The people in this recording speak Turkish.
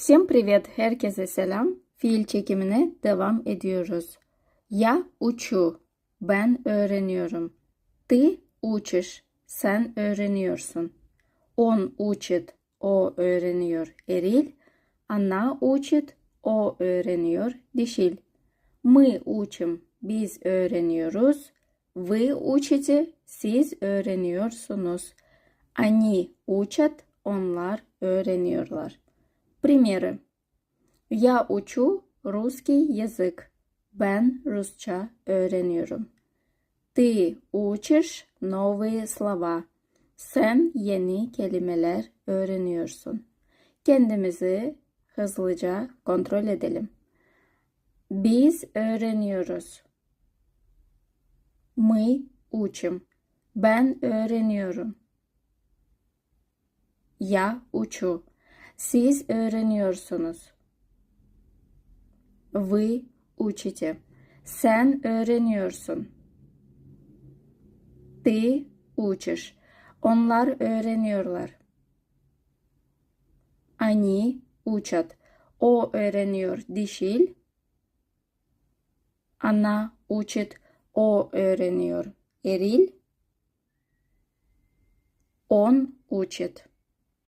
Всем привет, herkese selam. Fiil çekimine devam ediyoruz. Я учу, ben öğreniyorum. Ты учишь, sen öğreniyorsun. Он учит, o öğreniyor. Eril, она учит, o öğreniyor. Dişil. Мы учим, biz öğreniyoruz. Вы учите, siz öğreniyorsunuz. Они учат, onlar öğreniyorlar. Примеры. Я учу русский язык. Ben Rusça öğreniyorum. Ты учишь новые слова. Sen yeni kelimeler öğreniyorsun. Kendimizi hızlıca kontrol edelim. Biz öğreniyoruz. Мы учим. Ben öğreniyorum. Я учу. Siz öğreniyorsunuz. Вы учите. Sen öğreniyorsun. Ты учишь. Onlar öğreniyorlar. Они учат. O öğreniyor dişil. Она учит. O öğreniyor eril. Он учит.